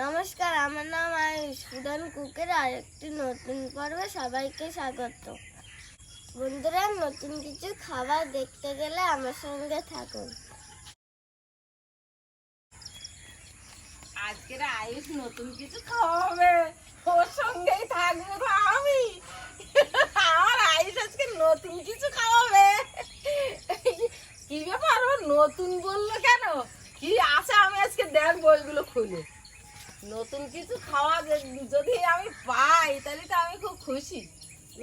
নমস্কার, আমার নাম আয়ুষ। সুদান কুকের আরেকটি নতুন পর্বে সবাইকে স্বাগত। বন্ধুরা, নতুন কিছু খাবার দেখতে গেলে আমার সঙ্গে থাকুন। আজকের আয়ুষ নতুন কিছু খাওয়াবে। ওর সঙ্গেই থাকব তো আমি। আমার আয়ুষ আজকে নতুন কিছু খাওয়াবে। কি ব্যাপার? নতুন বলল কেন? কি আছে আমি আজকে দেখ বইগুলো খুলে নতুন কিছু খাওয়া যদি আমি পাই তাহলে তো আমি খুব খুশি।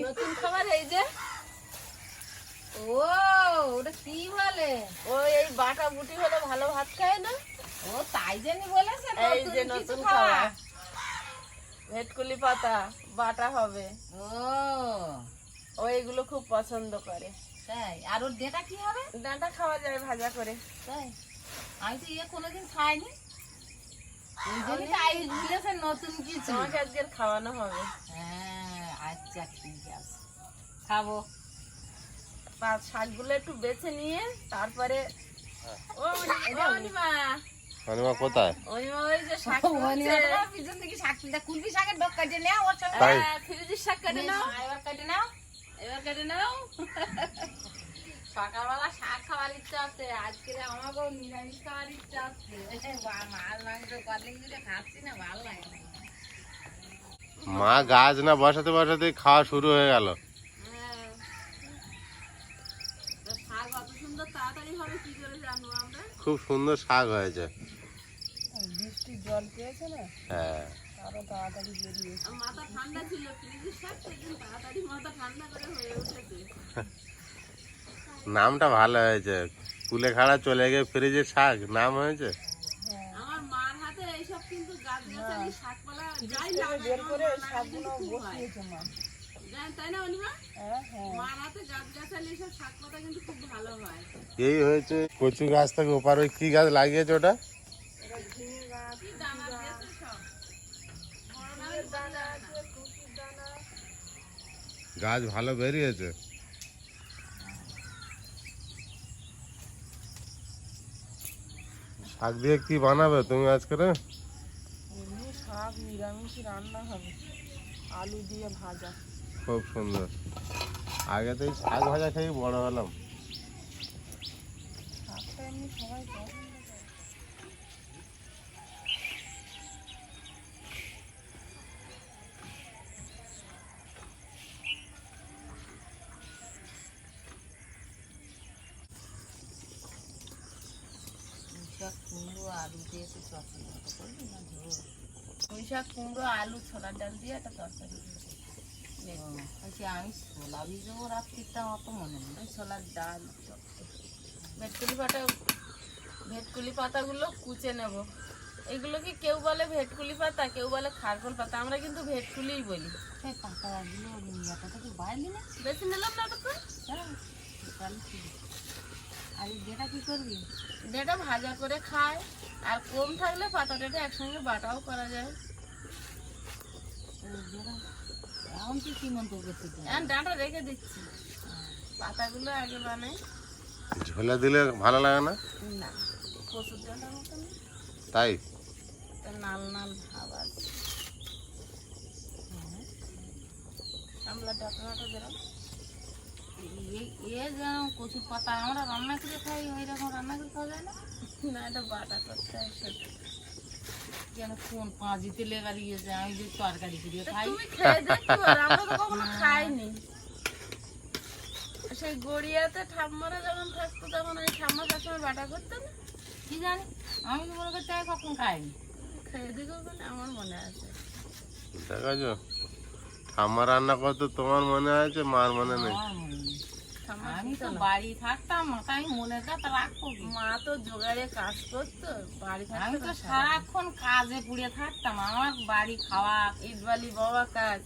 নতুন খাবার এই যে ও ওটা কি বলে? ও এই বাটা বুটি হলে ভালো ভাত খায় না? ও তাই জানি বলেছে এই যে নতুন খাওয়া। ভেটকুলি পাতা বাটা হবে। ও ও এগুলো খুব পছন্দ করে। তাই? আর ওর ডেটা কি হবে? ডাঁটা খাওয়া যায় ভাজা করে। তাই? আমি তো ইয়ে কোনোদিন খাইনি ওই জন্য তো আই বলেছে নতুন কিছু। তোমাকে খাওয়ানো হবে। হ্যাঁ আচ্ছা ঠিক আছে। খাব। শাকগুলো একটু বেছে নিয়ে তারপরে ও ও অনিমা। অনিমা কোথায়? অনিমা ওই যে শাক ওখানে পিছন থেকে শাক কুলপি শাকের ডোক কাটে নেও ওর সঙ্গে? হ্যাঁ, শাক কেটে নাও। এবার কাটে নাও। এবার কেটে নাও। সকালবেলা শাক খাওয়ার ইচ্ছা আছে আজকে আমাকেও নিরামিষ খাওয়ার ইচ্ছা আছে। মাছ মাংস কদিন ধরে খাচ্ছি না ভালো লাগে না। মা গাছ না বসাতে বসাতে খাওয়া শুরু হয়ে গেল। হ্যাঁ। খুব সুন্দর শাক হয়েছে। বৃষ্টির জল পেয়েছে না? হ্যাঁ। মাথা ঠান্ডা ছিল ফ্রিজের শাক তাড়াতাড়ি মাথা ঠান্ডা করে হয়ে উঠেছে। নামটা ভালো হয়েছে। কুলেখাড়া চলে গিয়ে ফ্রিজের শাক নাম হয়েছে? হয়। এই হয়েছে কচু গাছ থেকে ওপার ওই কি গাছ লাগিয়েছে ওটা? গাছ ভালো বেরিয়েছে। শাক দিয়ে কি বানাবে তুমি আজকে রে? এমনি শাক নিরামিষ রান্না হবে। আলু দিয়ে ভাজা। খুব সুন্দর। আগে তো এই শাক ভাজা খেয়ে বড় হলাম। শাকটা এমনি সবাই শাক কুমড়ো আলু দিয়ে একটু চচ্চড়ি মতো করবি না? ঝোল পুঁই শাক কুমড়ো আলু ছোলার ডাল দিয়ে একটা তরকারি বলছি আমি ছোলা ভিজবো রাত্রিটা অত মনে নেই। ছোলার ডাল ভেটকুলি পাতা ভেটকুলি পাতাগুলো কুচে নেব। এগুলোকে কেউ বলে ভেটকুলি পাতা কেউ বলে খারকোল পাতা? আমরা কিন্তু ভেটকুলিই বলি। পাতাগুলো বেশি নিলাম না তো হ্যাঁ তাহলে ঠিক আছে। আর এই ডেটা কি করবি? যেটা ভাজা করে খায় আর কম থাকলে পাতাটা একসঙ্গে বাটাও করা যায়। এই ডেটা এখন কি কি মন্তব্য করছিস? এখন ডাঁটা রেখে দিচ্ছি। পাতাগুলো আগে বানাই। ঝোলে দিলে ভালো লাগে না? না প্রচুর ডাঁটার মতন তাই? নাল নাল ভাব আছে। আমলা ডাঁটা ডাঁটা যেরকম এ যেন কচুর পাতা আমরা রান্না করে খাই ওই রকম রান্না করে খাওয়া যায় না? না এটা বাটা করতে হয় যেন কোন পাঁজিতে লেগা দিয়েছে আমি যে তরকারি করে খাই। তুমি খেয়ে দেখতে আমরা তো কখনো খাইনি। সেই গড়িয়াতে ঠাম্মারা যখন থাকতো তখন ওই ঠাম্মা সবসময় বাটা করতো না? কি জানি আমি তো মনে করতে কখন খাইনি। খেয়ে দেখো আমার মনে আছে। দেখাছো? ঠাম্মা রান্না করতে তোমার মনে আছে মার মনে নেই আমার মনে নেই। ঠাম্মা আমি তো বাড়ি থাকতাম তাই মনে কথা রাখব কি? মা তো জোগাড়ে কাজ করতো বাড়ি আমি তো সারাক্ষণ কাজে পুড়ে থাকতাম আমার বাড়ি খাওয়া ইট বালি বাবা কাজ।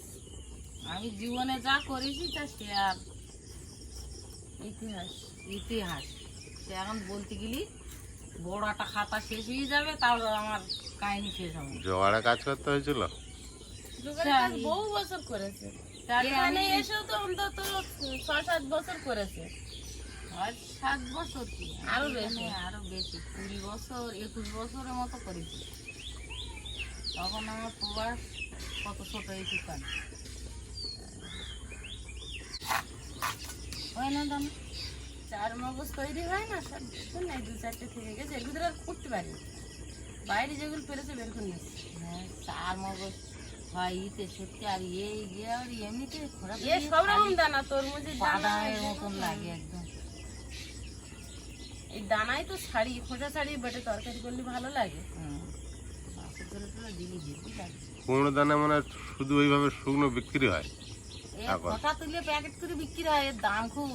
আমি জীবনে যা করেছি তা সে আর ইতিহাস ইতিহাস। সে এখন বলতে গেলি বড় একটা খাতা শেষ হয়ে যাবে তাহলে আমার কাহিনী শেষ হবে। জোগাড়ে কাজ করতে হয়েছিল? জোগাড়ে কাজ বহু বছর করেছে। এখানে এসেও তো অন্তত ছয় সাত বছর করেছে। আর সাত বছর কি? আরও বেশি। আরও বেশি কুড়ি বছর একুশ বছরের মতো করেছি। তখন আমার প্রবাস কত ছোট এই দোকান? হয় না দাম চার মগজ তৈরি হয় না সব দেখুন না দু চারটে থেকে গেছে। ভিতরে আর করতে পারি বাইরে যেগুলো পেরেছে বের করে নিয়েছি। হ্যাঁ চার মগজ। হয় ইতে সত্যি আর এই ইয়ে আর এমনিতে খোরা এ সব রকম দানা তরমুজের দানা বাদামের মতন লাগে একদম। এই দানাই তো ছাড়ি খোসা ছাড়িয়ে বেটে তরকারি করলে ভালো লাগে। কুমড়ো দানা মানে শুধু ওইভাবে শুকনো বিক্রি হয়। তুলে প্যাকেট করে বিক্রি হয় এর দাম খুব।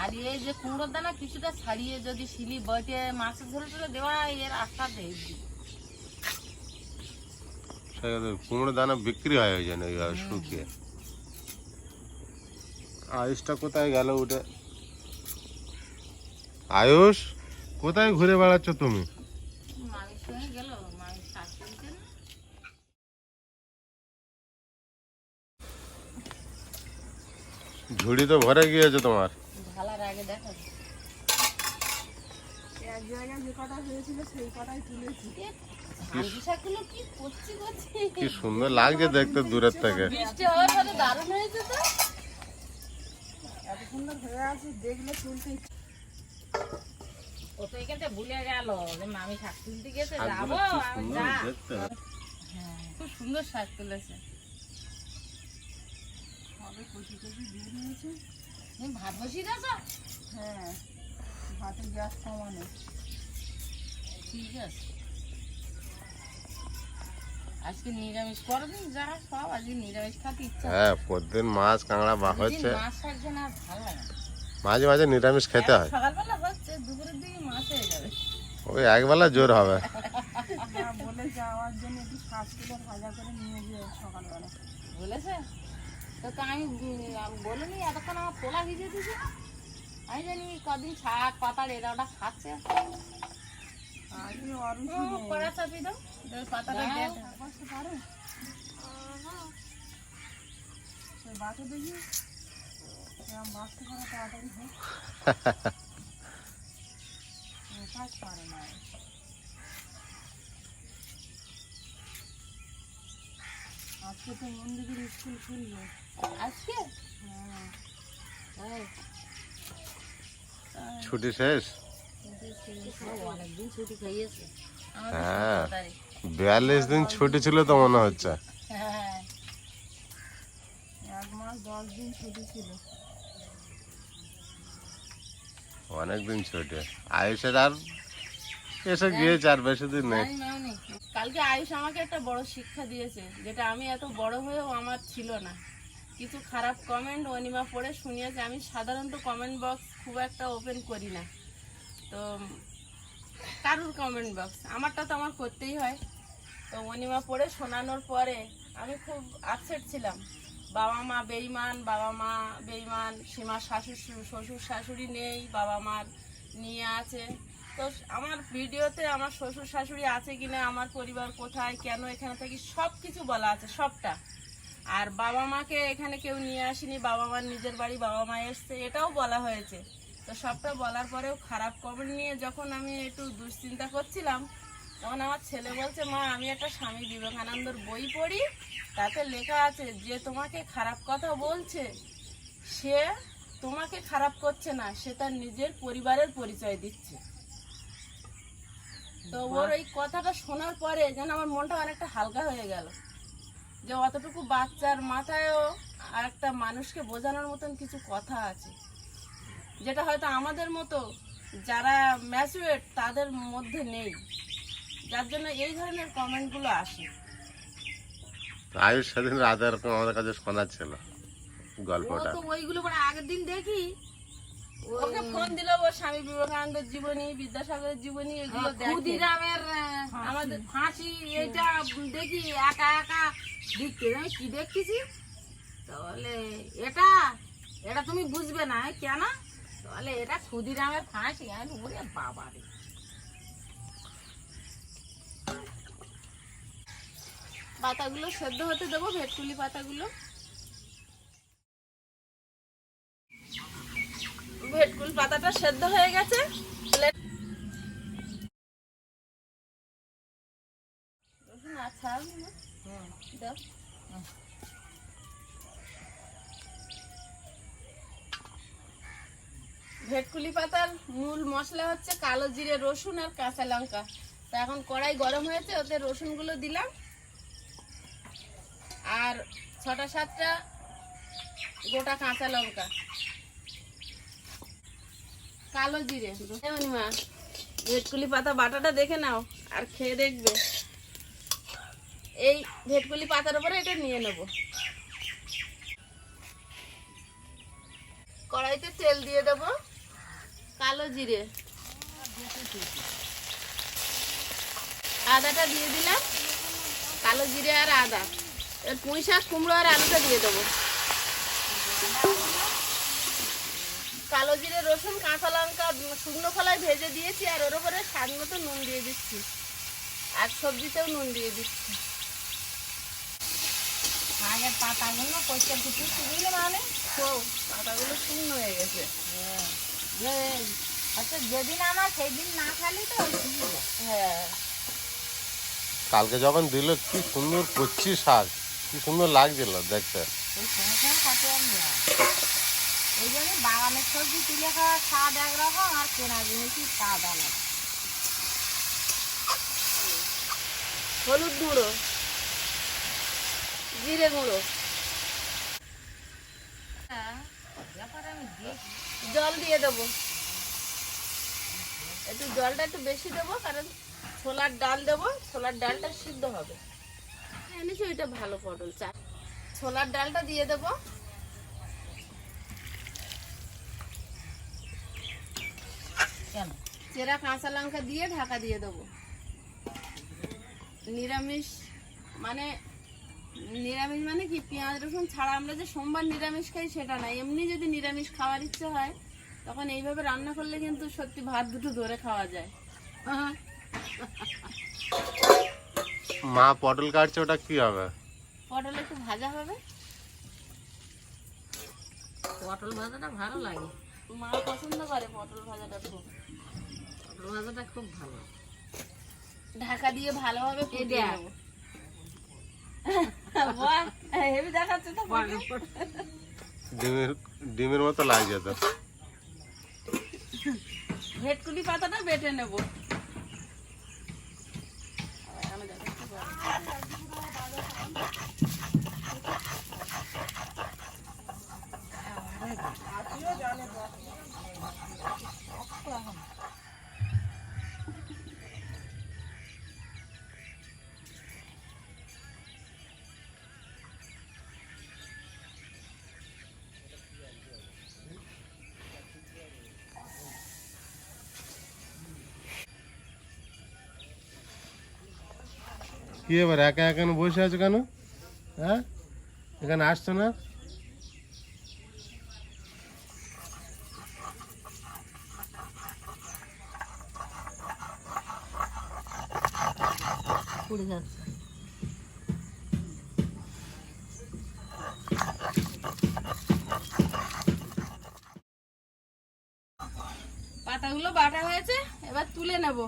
আর এই যে কুমড়োর দানা কিছুটা ছাড়িয়ে যদি শিলি বটে মাছের ঝোলে টোলে দেওয়া হয়, এর আশা দেয় কুমড়ো দানা বিক্রি হয় ওই জন্য ওইভাবে শুকিয়ে। আয়ুষটা কোথায় গেল উঠে? আয়ুষ, কোথায় ঘুরে বেড়াচ্ছ তুমি? ঝুড়ি তো ভরে গিয়েছে তোমার। ঢালার আগে দেখা। জায়গায় যে কটা হয়েছিল সেই কটাই তুলেছি। এ, হালকি শাকগুলো কি সুন্দর লাগছে দেখতে দূরের থেকে। বৃষ্টি হওয়ার পরে দারুণ হয়েছে তো। এত সুন্দর হয়ে আছে দেখলে তুলতে ও তো এখানে ভুলে গেল যে মামি শাক তুলতে গেছে যাব কি আমি সুন্দর যা। দেখতে। হ্যাঁ, খুব সুন্দর শাক তুলেছে। হবে কচি কচি দিয়ে নিয়েছে ভাত বসিয়ে দিয়েছ? হ্যাঁ ভাতে গ্যাস কমানো। ঠিক আছে। আজকে নিরামিষ করবেন যা সব আজকে নিরামিষ খেতে ইচ্ছা হ্যাঁ প্রতিদিন মাছ কাঁকড়া বা হচ্ছে। মাছ শাক যেন ভালো লাগে মাঝে মাঝে নিরামিষ খেতে হয়। সকালবেলা হচ্ছে দুপুরের দিকে মাছ হয়ে যাবে। ওই একবেলা জোর হবে। বলে যাওয়ার জন্য একটু সাত কিলো ভাজা করে নিয়ে গিয়ে সকালবেলা। বলেছে? তো তো আমি বলিনি এতক্ষণ আমার পোলা ভিজে দিয়েছে। আমি জানি কদিন শাক পাতা এটা ওটা খাচ্ছে। কড়া চাপি দাও। পাতাটা পারে সে বাঁচে দেখি। এরকম বাঁচতে পারে তাড়াতাড়ি হোক কাজ পারে না আজকে তো মন্দিরের স্কুল খুলবে আজকে হ্যাঁ। ছুটি শেষ? হ্যাঁ। বিয়াল্লিশ দিন ছুটি ছিল তো মনে হচ্ছে ছুটি আয়ুষের আর এসে গিয়েছে আর বেশি দিন নেই। কালকে আয়ুষ আমাকে একটা বড় শিক্ষা দিয়েছে, যেটা আমি এত বড় হয়েও আমার ছিল না কিছু খারাপ কমেন্ট অনিমা পড়ে শুনিয়েছে, আমি সাধারণত কমেন্ট বক্স খুব একটা ওপেন করি না তো কারুর কমেন্ট বক্স আমারটা তো আমার করতেই হয়। তো অনিমা পড়ে শোনানোর পরে আমি খুব আপসেট ছিলাম। বাবা মা বেইমান বাবা মা বেইমান সীমা শাশুর শ্বশুর শাশুড়ি নেই, বাবা মার নিয়ে আছে। তো আমার ভিডিওতে আমার শ্বশুর শাশুড়ি আছে কিনা, আমার পরিবার কোথায়, কেন এখানে থাকি সব কিছু বলা আছে, সবটা। আর বাবা মাকে এখানে কেউ নিয়ে আসেনি, বাবা মার নিজের বাড়ি, বাবা মা এসছে, এটাও বলা হয়েছে। তো সবটা বলার পরেও খারাপ কমেন্ট নিয়ে যখন আমি একটু দুশ্চিন্তা করছিলাম তখন আমার ছেলে বলছে মা আমি একটা স্বামী বিবেকানন্দর বই পড়ি তাতে লেখা আছে যে তোমাকে খারাপ কথা বলছে সে তোমাকে খারাপ করছে না সে তার নিজের পরিবারের পরিচয় দিচ্ছে। তো ওর ওই কথাটা শোনার পরে যেন আমার মনটা অনেকটা হালকা হয়ে গেল। যে অতটুকু বাচ্চার মাথায়ও আর একটা মানুষকে বোঝানোর মতন কিছু কথা আছে। যেটা হয়তো আমাদের মতো যারা ম্যাচুয়েট তাদের মধ্যে নেই। যার জন্য এই ধরনের কমেন্টগুলো আসে। আয়ুষ সেদিন রাতে এরকম আমাদের কাছে শোনাচ্ছিল গল্পটা। তো ওইগুলো পরে আগের দিন দেখি। ওকে ফোন দিল ও স্বামী বিবেকানন্দের জীবনী বিদ্যাসাগরের জীবনী এগুলো দেখে। ক্ষুদিরামের আমাদের ফাঁসি এটা দেখি একা একা দেখতে। আমি কি দেখতেছি? তাহলে এটা এটা তুমি বুঝবে না কেন? তাহলে এটা ক্ষুদিরামের ফাঁসি আমি ওরে বাবা রে। পাতাগুলো সেদ্ধ হতে দেবো ভেটকুলি পাতাগুলো। ভেটকুল পাতাটা সেদ্ধ হয়ে গেছে। আচ্ছা দাও। ভেটকুলি পাতার মূল মশলা হচ্ছে কালো জিরে, রসুন আর কাঁচা লঙ্কা। তো এখন কড়াই গরম হয়েছে, ওতে রসুনগুলো দিলাম। আর ছটা সাতটা গোটা কাঁচা লঙ্কা। কালো জিরে। মা, ভেটকুলি পাতা বাটাটা দেখে নাও আর খেয়ে দেখবে। এই ভেটকুলি পাতার উপরে এটা নিয়ে নেব। কড়াইতে তেল দিয়ে দেবো। কালো জিরে। আদাটা দিয়ে দিলাম। কালো জিরে আর আদা। এর পুঁই শাক কুমড়ো আর আলুটা দিয়ে দেবো। কালো জিরে রসুন কাঁচা লঙ্কা শুকনো খোলায় ভেজে দিয়েছি আর ওর ওপরে স্বাদ মতো নুন দিয়ে দিচ্ছি। আর সবজিতেও নুন দিয়ে দিচ্ছি। আগের পাতাগুলো পরিষ্কার কিছু দিলে মানে? পাতাগুলো শুকনো হয়ে গেছে। আচ্ছা যেদিন আমার সেই দিন না খালি তো হ্যাঁ। কালকে যখন দিল কি সুন্দর কচ্ছি শাক কি সুন্দর লাগছিল দেখতে। ওই বাগানের সবজি তুলে খাওয়া স্বাদ একরকম আর কেনা জিনিসই স্বাদ আলাদা। হলুদ গুঁড়ো জিরে গুঁড়ো। ব্যাপার আমি দেখি জল দিয়ে দেবো। একটু জলটা একটু বেশি দেবো, কারণ ছোলার ডাল দেবো, ছোলার ডালটা সিদ্ধ হবে। এনেছি ওইটা ভালো পটল চা ছোলার ডালটা দিয়ে দেবো। চেরা কাঁচা লঙ্কা দিয়ে ঢাকা দিয়ে দেবো। নিরামিষ মানে নিরামিষ মানে কি? পেঁয়াজ রসুন ছাড়া আমরা যে সোমবার নিরামিষ খাই সেটা না। এমনি যদি নিরামিষ খাওয়ার ইচ্ছে হয় তখন এইভাবে রান্না করলে কিন্তু সত্যি ভাত দুটো ধরে খাওয়া যায়। মা পটল কাটছে ওটা কি হবে? পটল একটু ভাজা হবে। পটল ভাজাটা ভালো লাগে। মা পছন্দ করে পটল ভাজাটা খুব। পটল ভাজাটা খুব ভালো। ঢাকা দিয়ে ভালোভাবে ফুটিয়ে দেখ। নেব। ডিমের ডিমের মতো লাগছে তো। ভেটকুলি পাতাটা বেটে নেব। আমি কি এবার, একা এখানে বসে আছো কেন? হ্যাঁ? এখানে আসছো না? পাতাগুলো বাটা হয়েছে, এবার তুলে নেব।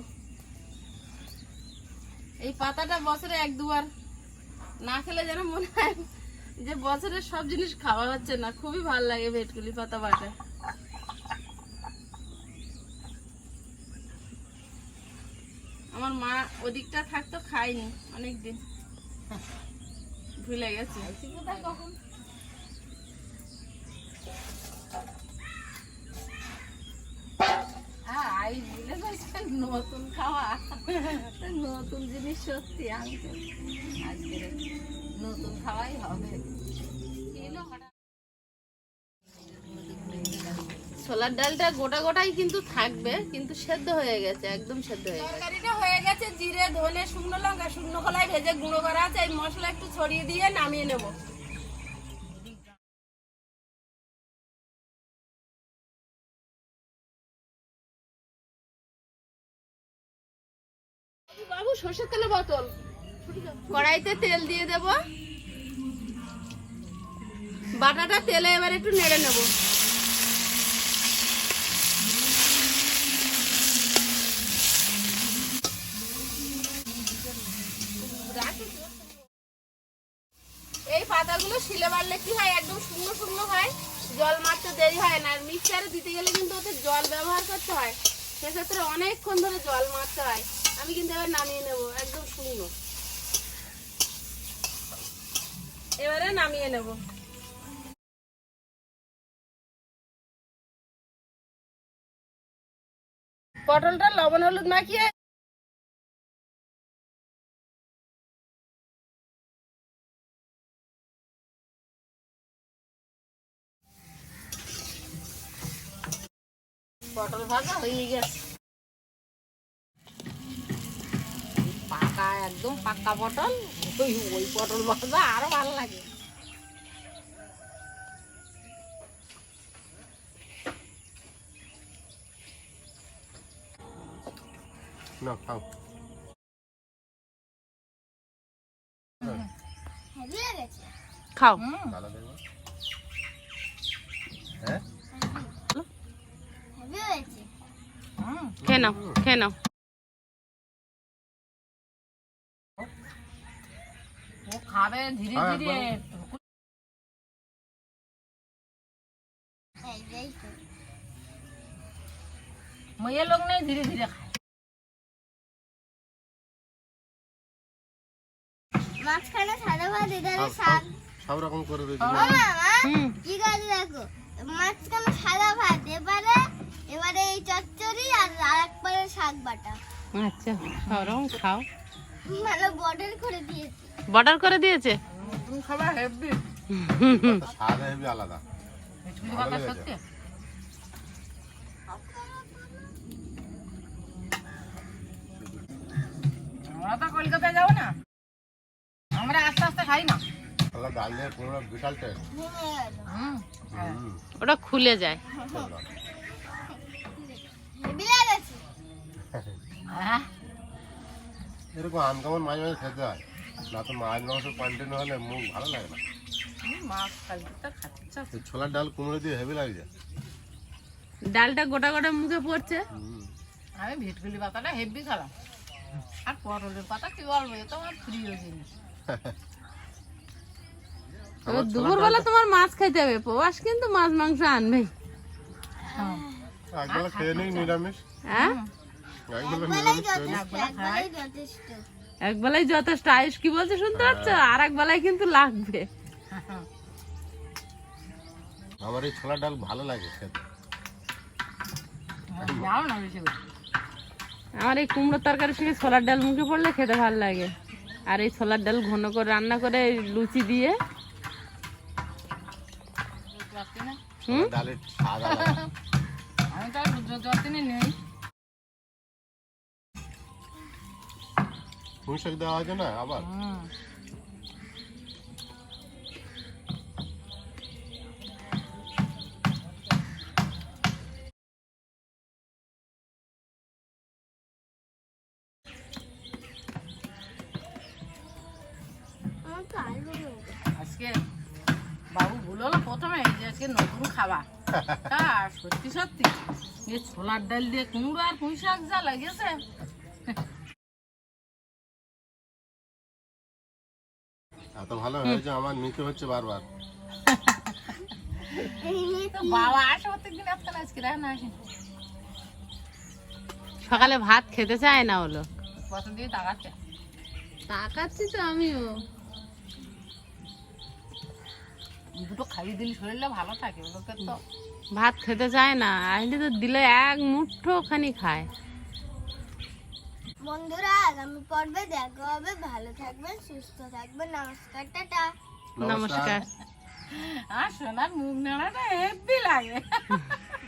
এই পাতাটা বছরে এক দুবার। না খেলে যেন মনে হয় যে বছরের সব জিনিস খাওয়া হচ্ছে না। খুবই ভালো লাগে ভেটকুলি পাতা বাটা। আমার মা ওদিকটা থাকতো খাইনি অনেকদিন। ভুলে গেছে। কখন? নতুন খাওয়া। নতুন জিনিস সত্যি আমি তো আজকে নতুন খাওয়াই হবে। ছোলার ডালটা গোটা গোটাই কিন্তু থাকবে, কিন্তু সেদ্ধ হয়ে গেছে, একদম সেদ্ধ হয়ে গেছে। তরকারিটা হয়ে গেছে, জিরে, ধনে, শুকনো লঙ্কা, শুকনো কলাই ভেজে গুঁড়ো করা আছে, এই মশলা একটু ছড়িয়ে দিয়ে নামিয়ে নেব। সর্ষের তেলের বোতল। কড়াইতে তেল দিয়ে দেব। বাটাটা তেলে এবার একটু নেড়ে নেব। রাখি পাতাগুলো শিলে মারলে কি হয়? একদম শূন্য শূন্য হয়। জল মারতে দেরি হয় না। মিক্সারে দিতে গেলে কিন্তু ওতে জল ব্যবহার করতে হয়। সেক্ষেত্রে অনেকক্ষণ ধরে জল মারতে হয়। আমি কিন্তু এবার নামিয়ে নেব, একদম শূন্য এবারে নামিয়ে নেব। পটলটা লবণ হলুদ মাখিয়ে পটল ভাজা হয়ে গেছে। একদম পাকা পটল ওই ওই পটল ভাজা আরও ভালো লাগে। না খাও। হেভি লেগেছে খাও। ভালো দেখো হ্যাঁ। হেভি হয়েছে খেয়ে নাও খেয়ে নাও। খাবে ধীরে হ্যাঁ, ধীরে। মেয়ে লোক নেই ধীরে ধীরে খায়। মাঝখানে সাদা ভাত এধারে শাক সব রকম করে দিয়েছি। কি কাজ দেখো মাঝখানে সাদা ভাত এবারে এবারে এই চচ্চড়ি আর আরেকবারে শাক বাটা। আচ্ছা খাও। ভালো বর্ডার করে দিয়েছি। বর্ডার করে দিয়েছে? তুমি খাবার হেভি। স্বাদ হেবি আলাদা আমরা তো কলকাতায় যাব না। আমরা আস্তে আস্তে খাই না। ওটা খুলে যায়। হ্যাঁ। এরকম আনকমন মাঝে মাঝে খেতে হয়? না তো মাছ মাংস কন্টিনিউ হলে মুখ ভালো লাগে না। মাছ খাচ্ছি। ছোলার ডাল কুমড়ো দিয়ে হেভি লাগছে ডালটা গোটা গোটা মুখে পড়ছে। আমি ভেটকুলি পাতাটা হেভি খেলাম। আর পটলের পাতা কি বলব তো আমার প্রিয় জিনিস। দুপুরবেলা তোমার মাছ খাইতে হবে প্রবাস কিন্তু মাছ মাংস আনবেই একবেলা খেয়ে নিই নিরামিষ। হ্যাঁ? একবেলা নিরামিষ খেয়ে নিই যথেষ্ট একবেলাই যথেষ্ট একবেলাই আয়ুষ কি বলছে শুনতে পাচ্ছ? আর এক বেলায় কিন্তু লাগবে। আমার এই ছোলার ডাল ভালো লাগে করে। আমার এই কুমড়োর তরকারির সঙ্গে ছোলার ডাল মুখে পড়লে খেতে ভালো লাগে। আর এই ছোলার ডাল ঘন করে রান্না করে লুচি দিয়ে। ছোলার ডালের আমি তো আর নেই। পুঁই শাক দেওয়া আছে না আবার। আজকে বাবু ভুল প্রথমে যে আজকে নতুন খাবার। তা সত্যি সত্যি। যে ছোলার ডাল দিয়ে কুমড়ো আর পুঁই শাক যা লাগেছে। ভালো হয়েছে আমার নিতে হচ্ছে বারবার। তো বাবা আসে প্রত্যেকদিন আসতে আজকে রান্না আসে সকালে ভাত খেতে চায় না হলো দিয়ে তাকাচ্ছে। তাকাচ্ছি তো আমিও। দুটো খাইয়ে দিলে শরীরটা ভালো থাকে তো ভাত খেতে চায় না আসলে তো দিলে এক মুঠো খানি খায়। বন্ধুরা আগামী পর্বে দেখা হবে। ভালো থাকবেন সুস্থ থাকবেন। নমস্কার টাটা। নমস্কার। আর সোনার মুখ নাড়াটা হেব্বি লাগে।